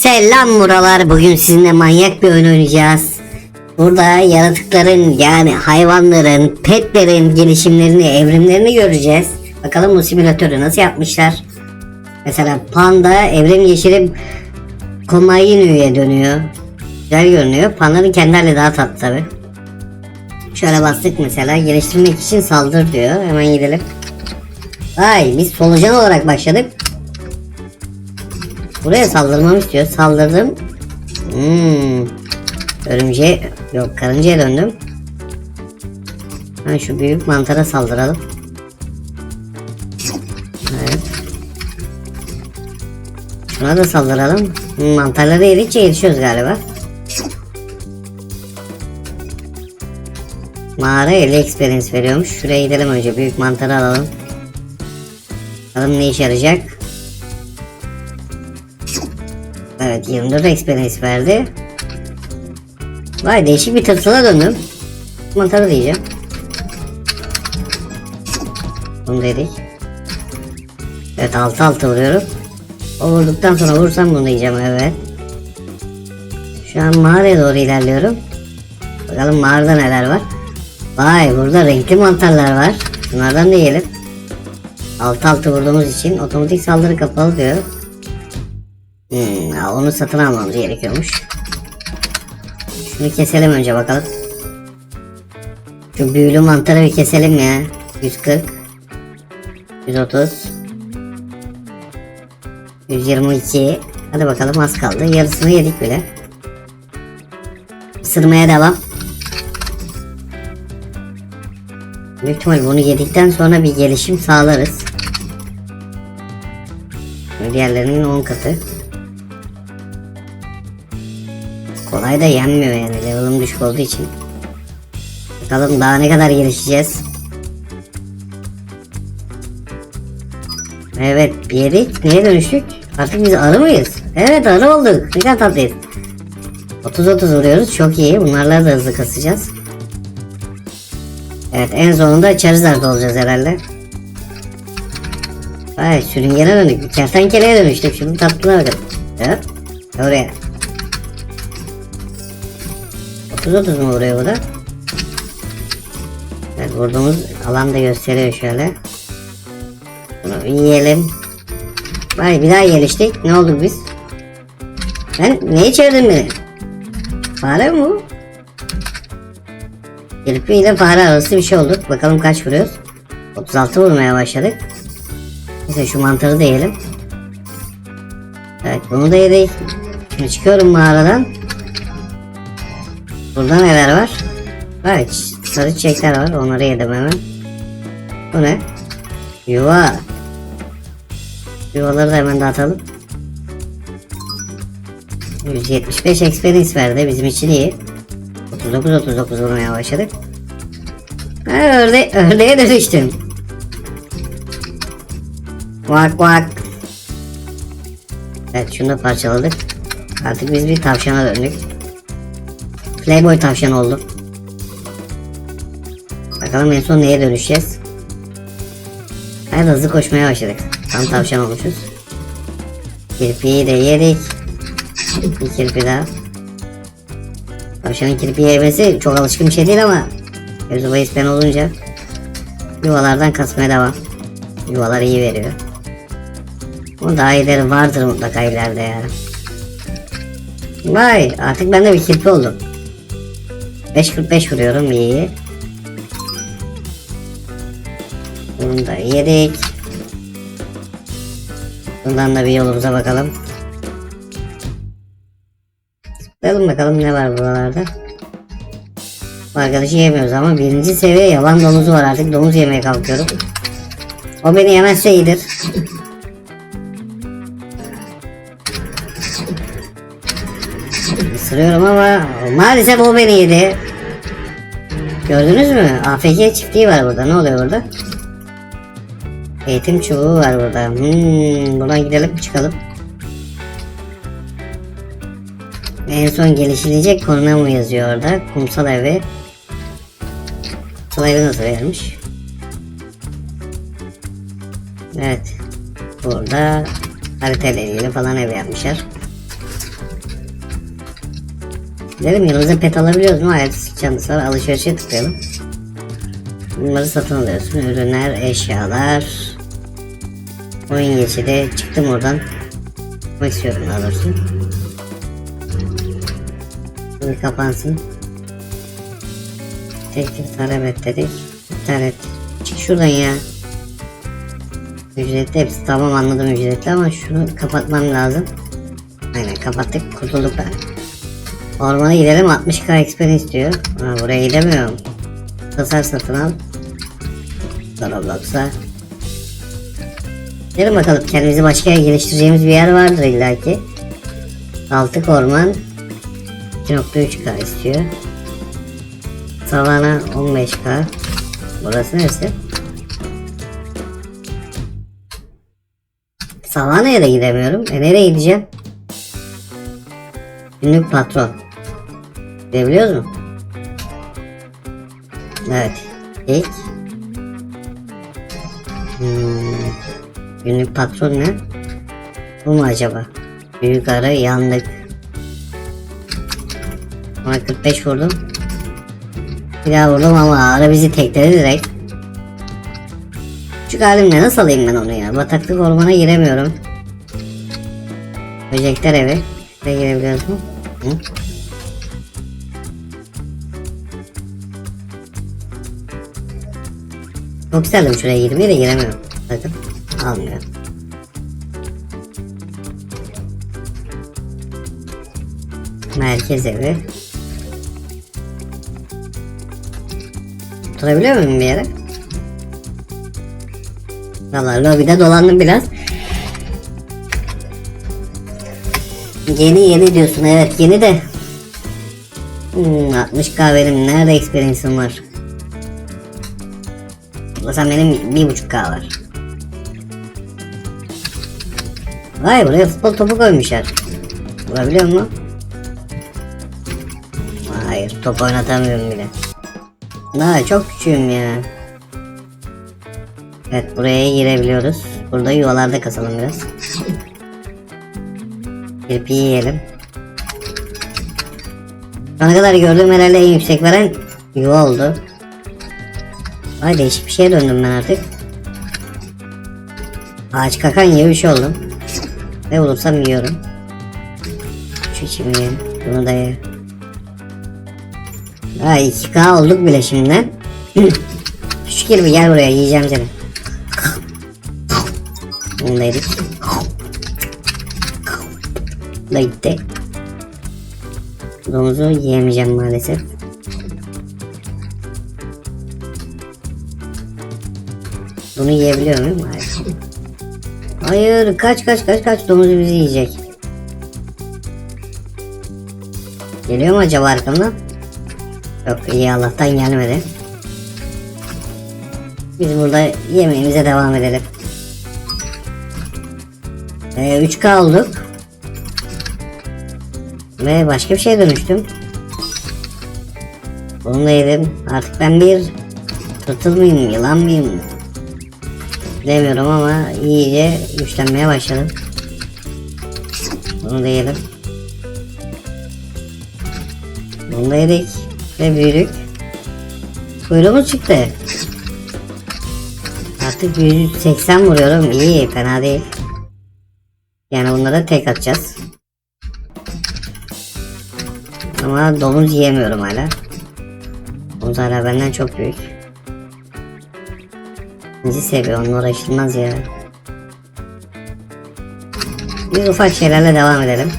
Selam buralar. Bugün sizinle manyak bir oyun oynayacağız. Burada yaratıkların yani hayvanların, petlerin gelişimlerini, evrimlerini göreceğiz. Bakalım bu simülatörü nasıl yapmışlar. Mesela panda evrim geçirip Komayinü'ye dönüyor. Güzel görünüyor. Pandanın kendi hali daha tatlı tabi. Şöyle bastık mesela geliştirmek için saldır diyor. Hemen gidelim. Vay biz solucan olarak başladık. Buraya saldırmamı istiyor. Saldırdım. Hmm. Örümceğe yok karıncaya döndüm. Ben şu büyük mantara saldıralım. Evet. Şuna da saldıralım. Hmm, Mantarları yedikçe gelişiyoruz galiba. Mağara 50 experience veriyormuş. Şuraya gidelim önce. Büyük mantarı alalım. Bakalım ne işe yarayacak. 24 experience verdi. Vay değişik bir tırtıla döndüm. Mantarı diyeceğim. Bunu dedik. Evet 6 6 vuruyorum. O vurduktan sonra vursam bunu diyeceğim evet. Şu an mağaraya doğru ilerliyorum. Bakalım mağarada neler var. Vay burada renkli mantarlar var. Bunlardan da yiyelim. 6 6 vurduğumuz için otomatik saldırı kapalı diyor. Hmm, onu satın almamız gerekiyormuş. Şunu keselim önce bakalım. Şu büyülü mantarı bir keselim ya. 140 130 122 Hadi bakalım az kaldı. Yarısını yedik bile. Isırmaya devam. Büyük ihtimal bunu yedikten sonra bir gelişim sağlarız. Diğerlerinin 10 katı. Kolay da yenmiyor yani level'ım düşük olduğu için. Bakalım daha ne kadar gelişeceğiz. Evet yedik. Neye dönüştük? Artık biz arı mıyız? Evet arı olduk. Ne kadar tatlıyız. 30-30 vuruyoruz. Çok iyi. Bunlarla da hızlı kasacağız. Evet en sonunda Charizard olacağız herhalde. Ay sürüngene döndük. Kertenkeleye dönüştük. Şimdi tatlına bakın. Evet. Oraya. 30-30 mu vuruyor bu da? Evet vurduğumuz alan da gösteriyor şöyle. Bunu yiyelim. Vay bir daha geliştik. Ne olduk biz? Ben neye çevirdin beni? Fare mi bu? Kirpi ile fare arası bir şey olduk. Bakalım kaç vuruyoruz. 36 vurmaya başladık. Neyse şu mantarı da yiyelim. Evet bunu da yedik. Şimdi çıkıyorum mağaradan. Burada neler var? Evet sarı çiçekler var. Onları yedim hemen. Bu ne? Yuva. Yuvaları da hemen dağıtalım. 175 experience verdi. Bizim için iyi. 39-39 vurmaya başladık. Ha, örde ördeğe dönüştüm. Vak vak. Evet şunu da parçaladık. Artık biz bir tavşana döndük. Playboy tavşan oldu. Bakalım en son neye dönüşeceğiz. Hayır hızlı koşmaya başladık. Tam tavşan olmuşuz. Kirpiyi de yedik. Bir kirpi daha. Tavşanın kirpi yemesi çok alışkın bir şey değil ama mevzu bahis ben olunca yuvalardan kasmaya devam. Yuvalar iyi veriyor. Ama daha iyileri vardır mutlaka ileride yani. Vay artık ben de bir kirpi oldum. 5.45 vuruyorum iyi. Bunu da yedik. Bundan da bir yolumuza bakalım. Bakalım bakalım ne var buralarda. Bu arkadaşı yemiyoruz ama birinci seviye yaban domuzu var artık domuz yemeye kalkıyorum. O beni yemezse iyidir. Isırıyorum ama maalesef o beni yedi. Gördünüz mü? AFK çiftliği var burada. Ne oluyor burada? Eğitim çubuğu var burada. Hmm, buradan gidelim çıkalım. En son gelişilecek konu mu yazıyor orada? Kumsal evi. Kumsal evi nasıl vermiş? Evet. Burada haritayla ilgili falan ev yapmışlar. Dedim yanımıza pet alabiliyoruz mu? Hayat çantası var. Alışverişe tıklayalım. Bunları satın alıyorsun. Ürünler, eşyalar. Oyun geçidi. Çıktım oradan. Çıkmak istiyorum daha doğrusu. Şimdi kapansın. Teklif talep et dedik. İptal et. Çık şuradan ya. Ücretli hepsi tamam anladım ücretli ama şunu kapatmam lazım. Aynen kapattık kurtulduk da. Ormana gidelim 60k XP istiyor. Ha, buraya gidemiyorum. Tasar satın al. Roblox'a. Gelin bakalım kendimizi başka geliştireceğimiz bir yer vardır illaki. Altı orman 2.3k istiyor. Savana 15k. Burası neresi? Savana'ya da gidemiyorum. E nereye gideceğim? Günlük patron. Gidebiliyoruz mu? Evet. İlk. Hmm. Günlük patron ne? Bu mu acaba? Büyük arı yandık. Ona 45 vurdum. Bir daha vurdum ama ara bizi tekledi direkt. Küçük halimle nasıl alayım ben onu ya? Bataklık ormana giremiyorum. Böcekler evi. Şuraya girebiliyoruz mu? Hı? Çok isterdim şuraya girmeyi de giremiyorum. Bakın almıyor. Merkez evi. Oturabiliyor muyum bir yere? Valla lobide dolandım biraz. Yeni yeni diyorsun evet yeni de. Hmm, 60k benim nerede experience'ım var? O benim 1.5k var. Vay buraya futbol topu koymuşlar. Vurabiliyor mu? Hayır top oynatamıyorum bile. Daha çok küçüğüm ya. Evet buraya girebiliyoruz. Burada yuvalarda kasalım biraz. Kirpi yiyelim. Şu ana kadar gördüğüm herhalde en yüksek veren yuva oldu. Vay değişik bir şeye döndüm ben artık. Ağaç kakan gibi bir şey oldum. Ne bulursam yiyorum. Şu çimliği, bunu da ye. Ha 2K olduk bile şimdiden. Şu kirpi gel buraya yiyeceğim seni. Bunu da yedik. Bu da gitti. Domuzu yiyemeyeceğim maalesef. Bunu yiyebiliyor muyum? Hayır. Kaç kaç kaç kaç domuz bizi yiyecek. Geliyor mu acaba arkamdan? Yok iyi Allah'tan gelmedi. Biz burada yemeğimize devam edelim. Ee, 3K olduk. Ve başka bir şeye dönüştüm. Bunu da yedim. Artık ben bir tırtıl mıyım, yılan mıyım? Demiyorum ama iyice güçlenmeye başladım. Bunu da yedim. Bunu da yedik. Ve büyüdük. Kuyruğumuz çıktı. Artık 180 vuruyorum. İyi, fena değil. Yani bunlara tek atacağız. Ama domuz yiyemiyorum hala. Domuz hala benden çok büyük. İkinci seviye onunla uğraşılmaz ya. Biz ufak şeylerle devam edelim.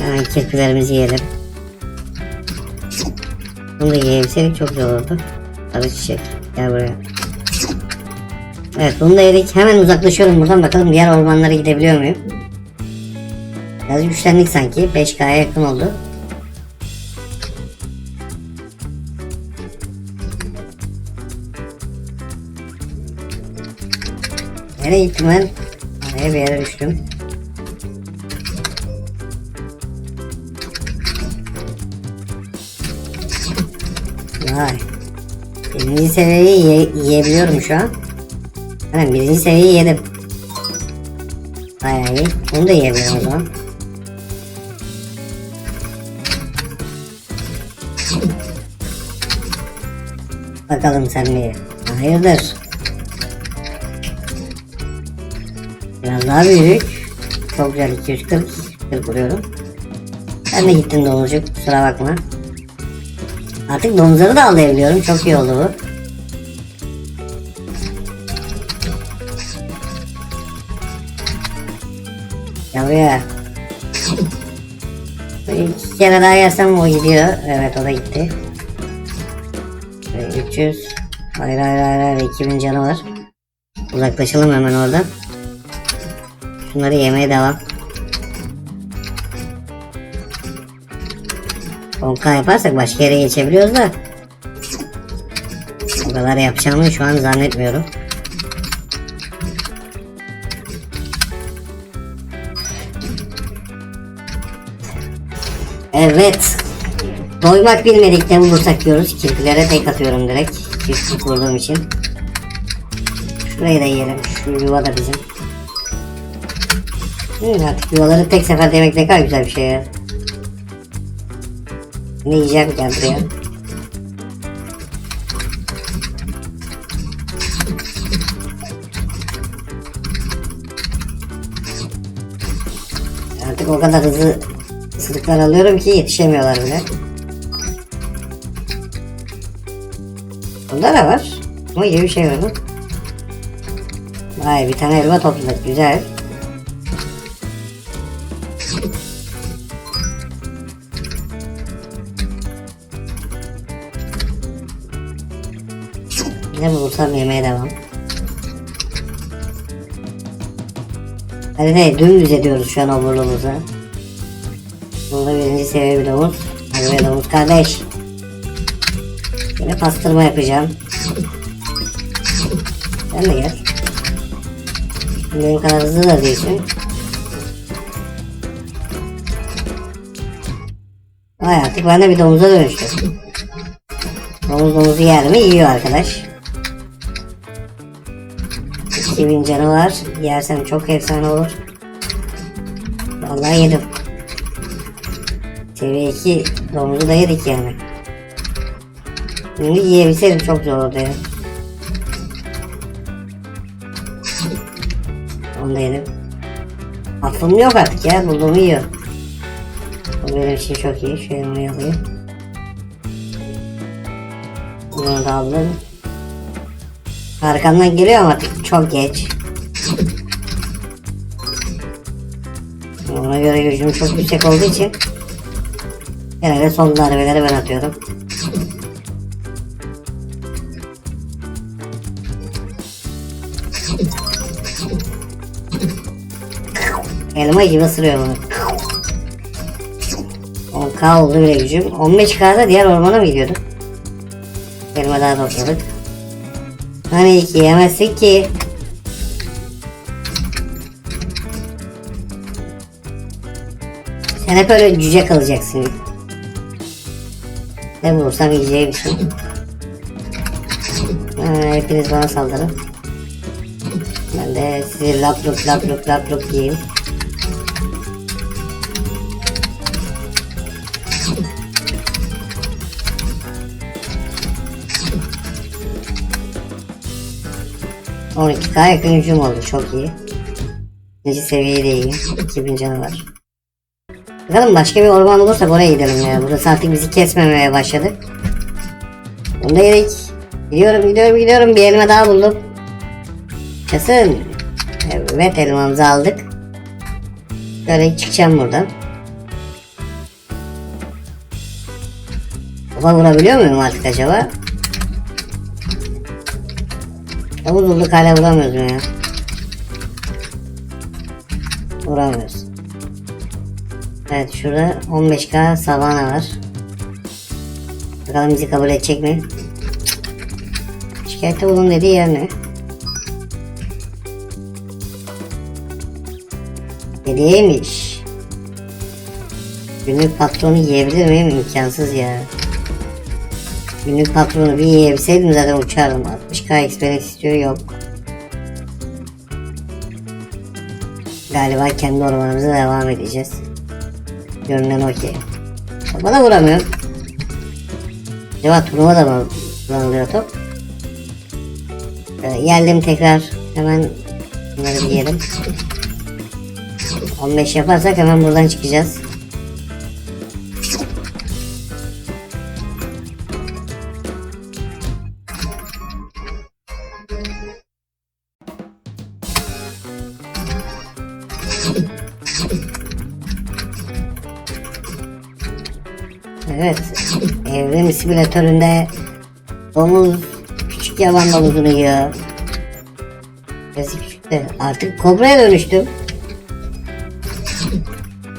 Yani kirpilerimizi yiyelim. Bunu da yiyebilseydik çok güzel olurdu. Sarı çiçek. Gel buraya. Evet bunu da yedik. Hemen uzaklaşıyorum buradan. Bakalım diğer ormanlara gidebiliyor muyum? Biraz güçlendik sanki. 5K'ya yakın oldu. Nereye gittim ben? Araya bir yere düştüm. Vay. Birinci seviyeyi ye yiyebiliyorum şu an. Aynen birinci seviyeyi yedim. Bayağı iyi. Bunu da yiyebiliyorum o zaman. Bakalım sen neyi? Hayırdır? Daha büyük. Çok güzel 240. 40 vuruyorum. Ben de gittim domuzcuk kusura bakma. Artık domuzları da avlayabiliyorum. Çok iyi oldu bu. Gel buraya. İki kere daha yersem o gidiyor. Evet o da gitti. Ve 300. Hayır hayır hayır hayır 2000 canı var. Uzaklaşalım hemen oradan. Şunları yemeye devam. 10k yaparsak başka yere geçebiliyoruz da. O kadar yapacağımı şu an zannetmiyorum. Evet. Doymak bilmedikten vursak diyoruz. Kirpilere tek atıyorum direkt. Çiftlik vurduğum için. Şurayı da yiyelim. Şu yuva da bizim. Hı, artık yuvaları tek seferde yemek ne kadar güzel bir şey ya. Ne yiyeceğim gel buraya. Artık o kadar hızlı ısırıklar alıyorum ki yetişemiyorlar bile. Bunda ne var? Ama iyi bir şey var mı? Vay bir tane elma topladık güzel. Ne bulursam yemeye devam. Hadi ne dümdüz ediyoruz şu an omurluğumuza. Burada birinci seviye bir domuz. Hadi be domuz kardeş. Yine pastırma yapacağım. Sen de gel. Benim kadar hızlı da değilsin. Vay artık ben de bir domuza dönüştüm. Domuz domuzu yer mi? Yiyor arkadaş. 2000 canı var. Yersem çok efsane olur. Vallahi yedim. Seviye 2 domuzu da yedik yani. Şimdi yiyebilseydim çok zor oldu ya. Onu da yedim. Aklım yok artık ya. Bulduğumu yiyor. Bu benim için çok iyi. Şu elmayı alayım. Bunu da aldım. Arkamdan geliyor ama çok geç. Ona göre gücüm çok yüksek olduğu için genelde son darbeleri ben atıyorum. Elma gibi ısırıyor bunu. 10k oldu bile gücüm. 15k'da diğer ormana mı gidiyorduk? Elma daha topladık. Hani ki yemezsin ki. Sen hep öyle cüce kalacaksın. Ne bulursam yiyeceğim şey. Ha, hepiniz bana saldırın. Ben de sizi lap lup lap lup lap lup yiyeyim. On iki K yakın hücum oldu çok iyi. İkinci seviyeyi de iyi. 2000 canı var. Bakalım başka bir orman olursa oraya gidelim ya. Burası artık bizi kesmemeye başladı. Bunu yedik. Gidiyorum gidiyorum gidiyorum bir elma daha buldum. Kesin. Evet elmamızı aldık. Böyle çıkacağım buradan. Kafa vurabiliyor muyum artık acaba? Davul bulduk hala vuramıyoruz ya? Vuramıyoruz. Evet şurada 15k savana var. Bakalım bizi kabul edecek mi? Şikayette bulun dediği yer ne? Hediyeymiş. Günlük patronu yiyebilir miyim? İmkansız ya. Günlük patronu bir yiyebilseydim zaten uçardım. 60k experience istiyor yok. Galiba kendi ormanımıza devam edeceğiz. Görünen okey. Bana vuramıyor. Acaba turnuva da mı kullanılıyor top? Ee, geldim tekrar. Hemen bunları bir yiyelim. 15 yaparsak hemen buradan çıkacağız. Simülatöründe domuz küçük yaban domuzunu yiyor. Biraz küçüktü. Artık kobraya dönüştüm.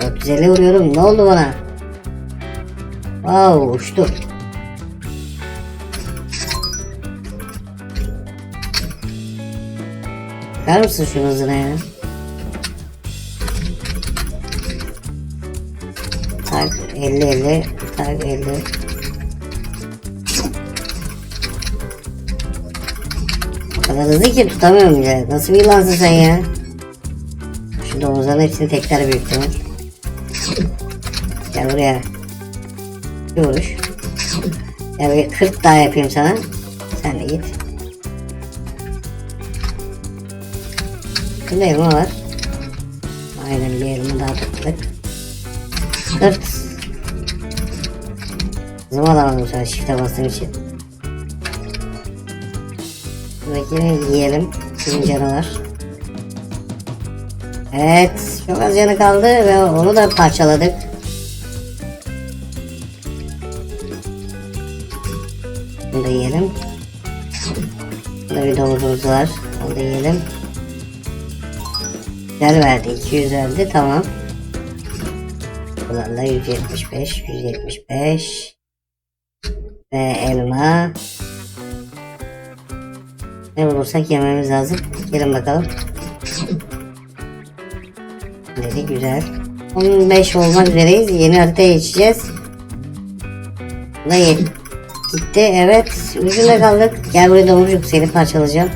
450 vuruyorum. Ne oldu bana? Wow uçtu. Bakar mısın şunun hızına ya? Tak 50 50 tak 50 kadar hızlı ki tutamıyorum ya. Nasıl bir yılansın sen ya? Şu domuzların hepsini tekrar büyüttüm. Gel buraya. Bir vuruş. Gel bir 40 daha yapayım sana. Sen de git. Şurada elma var. Aynen bir elma daha topladık. 40. Hızımı alamadım şu an shift'e bastığım için. Buradakini yiyelim. Bizim canı var. Evet. Çok az canı kaldı ve onu da parçaladık. Bunu da yiyelim. Burada bir domuzumuz var. Onu da yiyelim. Güzel verdi. 200 verdi. Tamam. Bunlarla 175, 175 ve elma. Ne bulursak yememiz lazım. Gelin bakalım. Dedi güzel. 15 olmak üzereyiz. Yeni haritaya geçeceğiz. Bu da yet- gitti. Evet. Ucunda kaldık. Gel buraya domuzcuk seni parçalayacağım.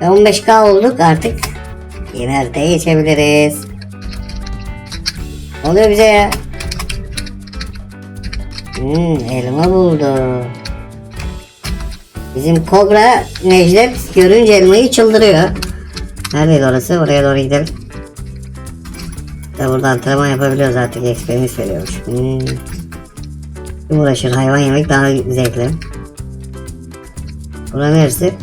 Ve 15k olduk artık. Yeni haritaya geçebiliriz. Ne oluyor bize ya? Hmm, elma buldu. Bizim kobra Necdet görünce elmayı çıldırıyor. Neredeydi orası? Oraya doğru gidelim. Da burada antrenman yapabiliyoruz artık. Experience veriyormuş. Hmm. Uğraşır? Hayvan yemek daha zevkli. Bura neresi?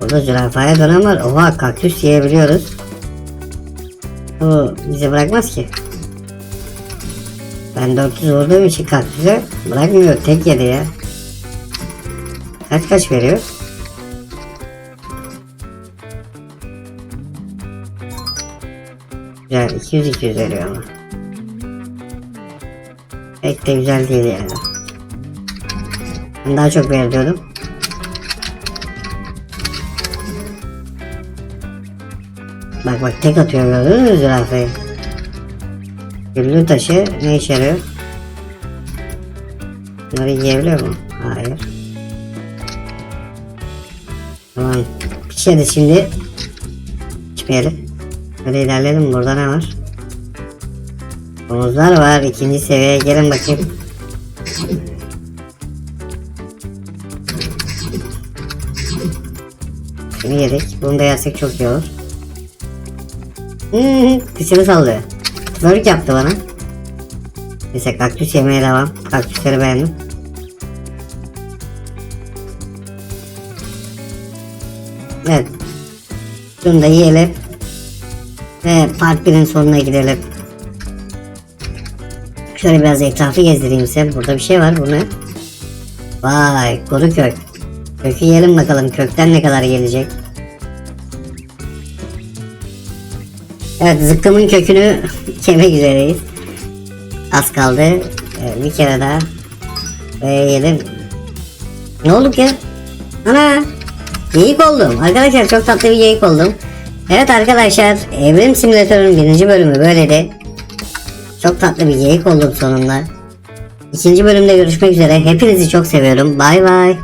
Burada zürafaya dönem var. Oha kaktüs yiyebiliyoruz. Bu bizi bırakmaz ki. Ben 400 vurduğum için kaktüse bırakmıyor. Tek yedi ya. Kaç kaç veriyor? Güzel 200-200 veriyor ama. Pek de güzel değil yani. Ben daha çok veriyordum. Bak bak tek atıyor gördünüz mü zürafayı? Güllü taşı ne işe yarıyor? Bunları yiyebiliyor mu? Hayır. Tamam. Pişeriz şimdi. İçmeyelim. Hadi ilerleyelim. Burada ne var? Domuzlar var. ikinci seviye. Gelin bakayım. Şunu yedik. Bunu da yersek çok iyi olur. Hmm, kıçını sallıyor. Twerk yaptı bana. Neyse kaktüs yemeye devam. Kaktüsleri beğendim. Evet. Şunu da yiyelim. Ve part 1'in sonuna gidelim. Şöyle biraz etrafı gezdireyim size. Burada bir şey var. Bu ne? Vay kuru kök. Kökü yiyelim bakalım. Kökten ne kadar gelecek. Evet zıkkımın kökünü yemek üzereyiz. Az kaldı. Ee, bir kere daha. Ve yedim. Ne olduk ya? Ana! Geyik oldum. Arkadaşlar çok tatlı bir geyik oldum. Evet arkadaşlar Evrim Simülatör'ün birinci bölümü böyleydi. Çok tatlı bir geyik oldum sonunda. İkinci bölümde görüşmek üzere. Hepinizi çok seviyorum. Bay bay.